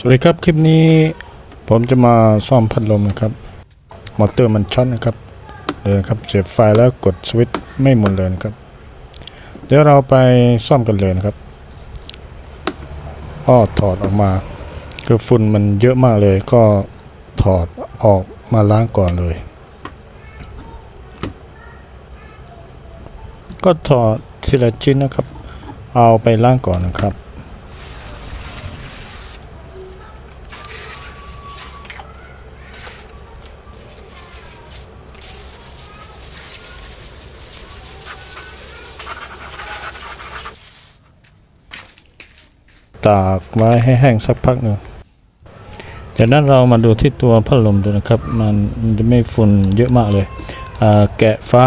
สวัสดีครับ คลิปนี้ผมจะมาซ่อมพัดลมนะครับ มอเตอร์มันช็อตนะครับเลยนะครับเสียบไฟแล้วกดสวิตช์ไม่หมุนเลยนะครับ เดี๋ยวเราไปซ่อมกันเลยนะครับก็ถอดออกมา คือฝุ่นมันเยอะมากเลยก็ถอดออกมาล้างก่อนเลย ก็ถอดทีละชิ้นนะครับ เอาไปล้างก่อนนะครับ ตากไว้ให้แห้งสักพักหนึ่งจากนั้นเรามาดูที่ตัวพัดลมดูนะครับ มันจะไม่ฝุ่นเยอะมากเลย แกะฟ้า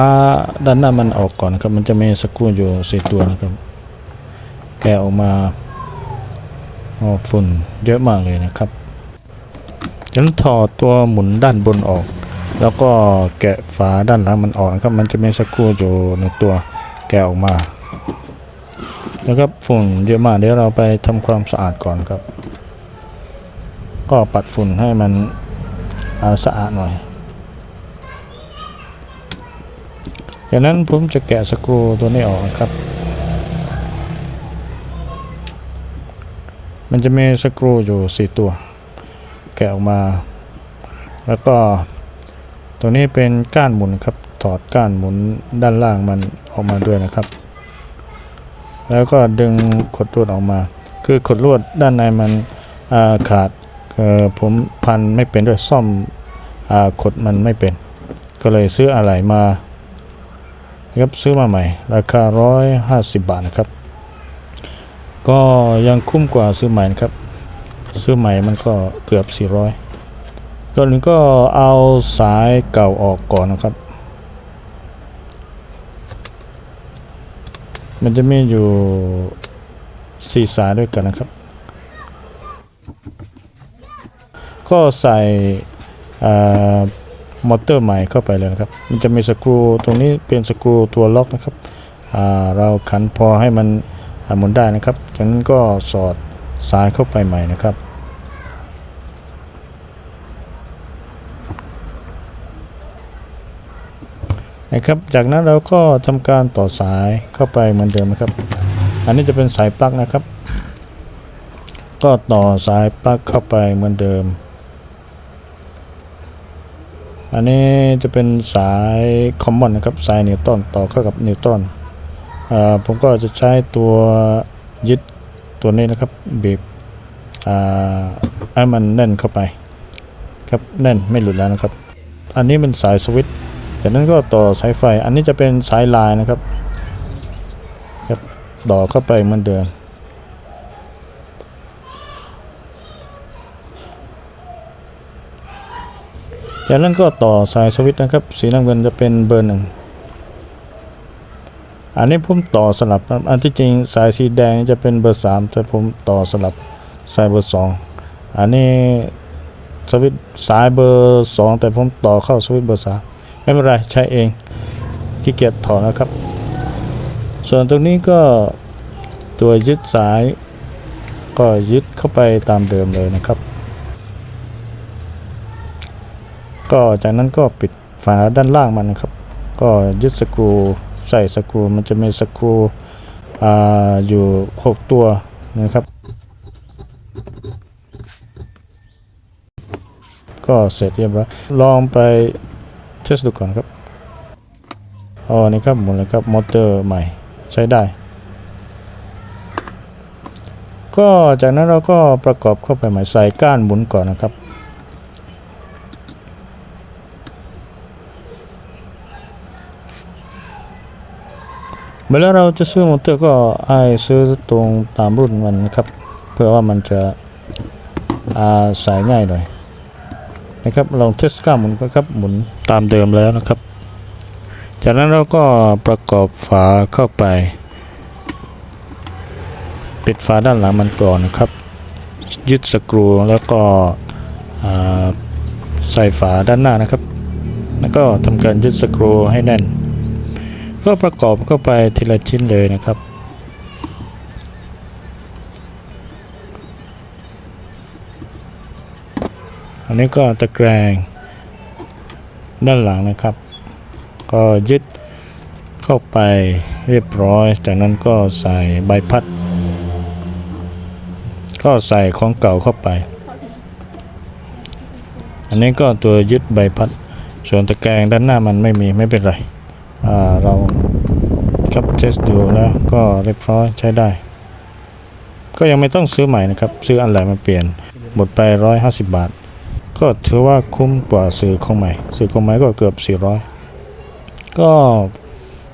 ด้านหน้ามันออกก่อนนะครับ มันจะมีสกรูอยู่สี่ตัวนะครับ แกะออกมาออฝุ่นเยอะมากเลยนะครับจากนั้นถอดตัวหมุนด้านบนออก แล้วก็แกะฝาด้านหลังมันออกนะครับ มันจะมีสกรูอยู่ในตัว แกะออกมา นะครับฝุ่นเยอะมากเดี๋ยวเราไปทำความสะอาดก่อนครับ ก็ปัดฝุ่นให้มันาสะอาดหน่อยจากนั้นผมจะแกะสกรูตัวนี้ออกครับ มันจะมีสกรูอยู่ 4 ตัว แกะออกมา แล้วก็ตัวนี้เป็นก้านหมุนครับ ถอดก้านหมุนด้านล่างมันออกมาด้วยนะครับ แล้วก็ดึงขดลวดออกมา คือขดลวดด้านในมันาขาดผมพันไม่เป็นด้วยซ่อมอขดมันไม่เป็น ก็เลยซื้ออะไหล่มาครับซื้อมาใหม่ ราคา 150 บาทนะครับ ก็ยังคุ้มกว่าซื้อใหม่นะครับ ซื้อใหม่มันก็เกือบ 400ก่อนหนึ่งก็เอาสายเก่าออกก่อนนะครับ มันจะมีอยู่สี่สายด้วยกันนะครับ ก็ใส่มอเตอร์ใหม่เข้าไปเลยนะครับ มันจะมีสกรูตรงนี้เป็นสกรูตัวล็อกนะครับ เราขันพอให้มันหมุนได้นะครับ จากนั้นก็สอดสายเข้าไปใหม่นะครับ นะครับ จากนั้นเราก็ทำการต่อสายเข้าไปเหมือนเดิมนะครับ อันนี้จะเป็นสายปลั๊กนะครับ ก็ต่อสายปลั๊กเข้าไปเหมือนเดิม อันนี้จะเป็นสายคอมมอนนะครับ สายนิวตันต่อเข้ากับนิวตันอ่าผมก็จะใช้ตัวยึดตัวนี้นะครับบีบอ่าให้มันแน่นเข้าไป ครับแน่นไม่หลุดแล้วนะครับ อันนี้เป็นสายสวิตช์ จากนั้นก็ต่อสายไฟ อันนี้จะเป็นสายลายนะครับ ครับต่อเข้าไปเหมือนเดิมจากนั้นก็ต่อสายสวิตช์นะครับ สีน้ำเงินจะเป็นเบอร์หนึ่งอันนี้ผมต่อสลับครับอันที่จริงสายสีแดงจะเป็นเบอร์สามแต่ผมต่อสลับสายเบอร์สองอันนี้สวิตสายเบอร์สองแต่ผมต่อเข้าสวิตเบอร์สาม ไม่เป็นไรใช้เองขี้เกียจถอดนะครับ ส่วนตรงนี้ก็ตัวยึดสาย ก็ยึดเข้าไปตามเดิมเลยนะครับ ก็จากนั้นก็ปิดฝาด้านล่างมันนะครับ ก็ยึดสกรูใส่สกรูมันจะมีสกรูออยู่ 6 ตัวนะครับ ก็เสร็จเรียบร้อยลองไป สดูก่อนครับอ๋อนี่ครับหมุนเลยครับมอเตอร์ใหม่ใช้ได้ ก็จากนั้นเราก็ประกอบเข้าไปใหม่ใส่ก้านหมุนก่อนนะครับเวลาเราจะซื้อมอเตอร์ก็ให้ซื้อตรงตามรุ่นมันนะครับ เพื่อว่ามันจะอาใส่ง่ายหน่อยนะครับลองเทสก้าหมุนก็ครับหมุน ตามเดิมแล้วนะครับ จากนั้นเราก็ประกอบฝาเข้าไป ปิดฝาด้านหลังมันก่อนนะครับ ยึดสกรูแล้วก็ใส่ฝาด้านหน้านะครับ แล้วก็ทำการยึดสกรูให้แน่น ก็ประกอบเข้าไปทีละชิ้นเลยนะครับอันนี้ก็ตะแกรง ด้านหลังนะครับ ก็ยึดเข้าไปเรียบร้อย จากนั้นก็ใส่ใบพัด ก็ใส่ของเก่าเข้าไป อันนี้ก็ตัวยึดใบพัด ส่วนตะแกรงด้านหน้ามันไม่มีไม่เป็นไรเราครับเทสดูแล้วก็เรียบร้อยใช้ได้ ก็ยังไม่ต้องซื้อใหม่นะครับ ซื้ออันใหม่มาเปลี่ยนหมดไป 150 บาท ก็ถือว่าคุ้มกว่าสื่อของใหม่ สื่อของใหม่ก็เกือบ 400 ก็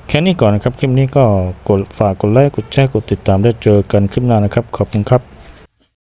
แค่นี้ก่อนนะครับ คลิปนี้ก็กดฝากกดไลค์กดแชร์กดติดตามได้เจอกันคลิปหน้านะครับ ขอบคุณครับ